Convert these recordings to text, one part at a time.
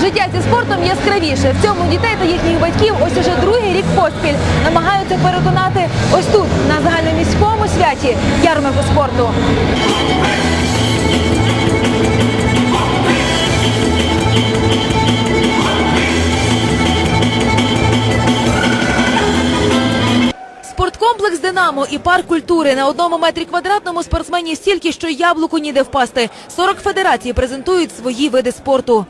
Життя зі спортом яскравіше. В цьому дітей та їхніх батьків ось уже другий рік поспіль намагаються переконати ось тут, на загальноміському святі ярмарку спорту. Спорткомплекс Динамо і парк культури на одному метрі квадратному спортсменів стільки, що яблуку ніде впасти. 40 федерацій презентують свої види спорту.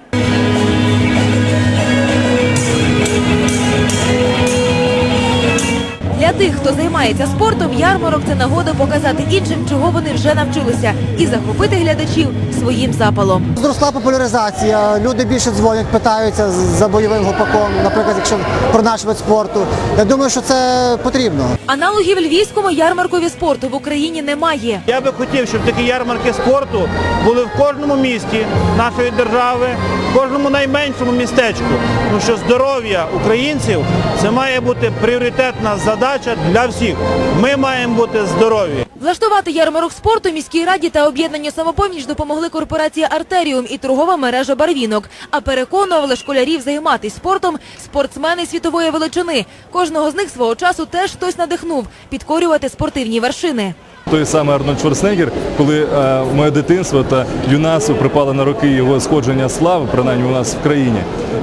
Хто займається спортом, ярмарок це нагода показати іншим, чого вони вже навчилися, і захопити глядачів своїм запалом. Зросла популяризація, люди більше дзвонять, питаються за бойовим гопаком, наприклад, якщо про наш вид спорту. Я думаю, що це потрібно. Аналогів львівському ярмаркові спорту в Україні немає. Я би хотів, щоб такі ярмарки спорту були в кожному місті нашої держави, в кожному найменшому містечку. Тому що здоров'я українців це має бути пріоритетна задача для всіх. Ми маємо бути здорові. Влаштувати ярмарок спорту міській раді та об'єднанню самопоміч допомогли корпорація Артеріум і торгова мережа Барвінок. А переконували школярів займатися спортом спортсмени світової величини. Кожного з них свого часу теж хтось надихнув підкорювати спортивні вершини. Той самий Арнольд Шварценеггер, коли е, моє дитинство та юнацтво припали на роки його сходження слави, принаймні у нас в країні.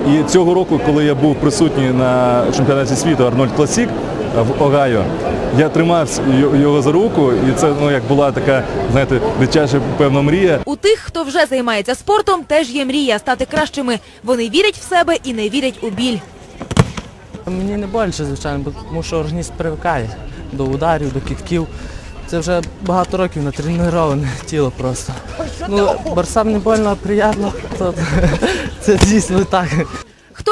І цього року, коли я був присутній на чемпіонаті світу Арнольд Класік в Огайо, я тримав його за руку, і це ну як була така, знаєте, дитяча певна мрія. У тих, хто вже займається спортом, теж є мрія стати кращими. Вони вірять в себе і не вірять у біль. Мені не боляче, звичайно, бо- тому що організм привикає до ударів, до кітків. Це вже багато років натреноване тіло просто. Ну, борцам не больно, а приємно, то це дійсно так.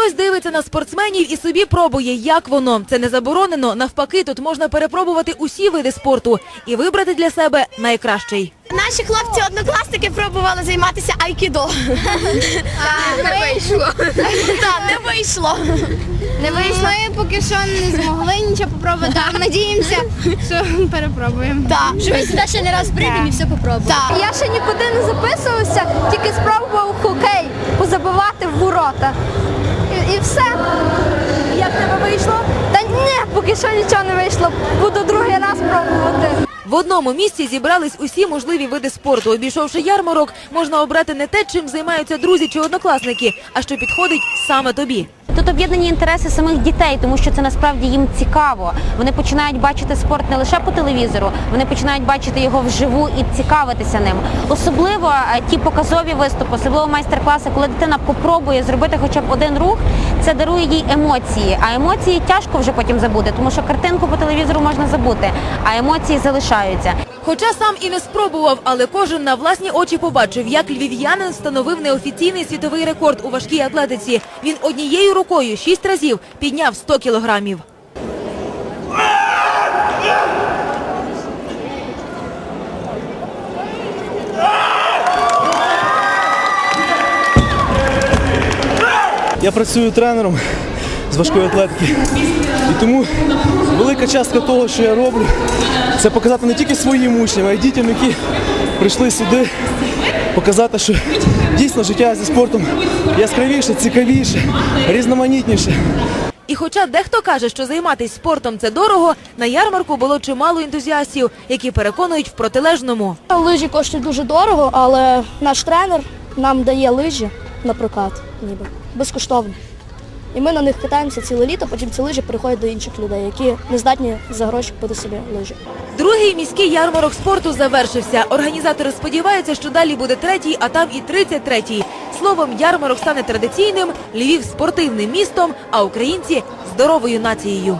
Хтось дивиться на спортсменів і собі пробує, як воно. Це не заборонено. Навпаки, тут можна перепробувати усі види спорту і вибрати для себе найкращий. Наші хлопці-однокласники пробували займатися айкідо. Не вийшло. Так, не вийшло. Не вийшло. Ми поки що не змогли нічого попробувати. Надіємося, що перепробуємо. Так. Що ми сюди ще не раз прийдемо і все попробуємо. Так. Я ще нікуди не записувався, тільки спробував хокей позабивати в ворота. І, все. Як тебе вийшло? Та ні, поки що нічого не вийшло. Буду другий раз пробувати. В одному місці зібрались усі можливі види спорту. Обійшовши ярмарок, можна обрати не те, чим займаються друзі чи однокласники, а що підходить саме тобі. Тут об'єднані інтереси самих дітей, тому що це насправді їм цікаво. Вони починають бачити спорт не лише по телевізору, вони починають бачити його вживу і цікавитися ним. Особливо е, ті показові виступи, особливо майстер-класи, коли дитина попробує зробити хоча б один рух, це дарує їй емоції. А емоції тяжко вже потім забути, тому що картинку по телевізору можна забути, а емоції залишаються. Хоча сам і не спробував, але кожен на власні очі побачив, як львів'янин встановив неофіційний світовий рекорд у важкій атлетиці. Він однією рукою шість разів підняв 100 кілограмів. Я працюю тренером з важкої атлетики. І тому велика частка того, що я роблю, це показати не тільки своїм учням, а й дітям, які прийшли сюди, показати, що дійсно життя зі спортом яскравіше, цікавіше, різноманітніше. І хоча дехто каже, що займатися спортом це дорого, на ярмарку було чимало ентузіастів, які переконують в протилежному. Лижі коштують дуже дорого, але наш тренер нам дає лижі на прокат, ніби безкоштовно. І ми на них катаємося ціле літо, потім ці лижі переходять до інших людей, які не здатні за гроші купити собі лижі. Другий міський ярмарок спорту завершився. Організатори сподіваються, що далі буде третій, а там і тридцять третій. Словом, ярмарок стане традиційним, Львів спортивним містом, а українці здоровою нацією.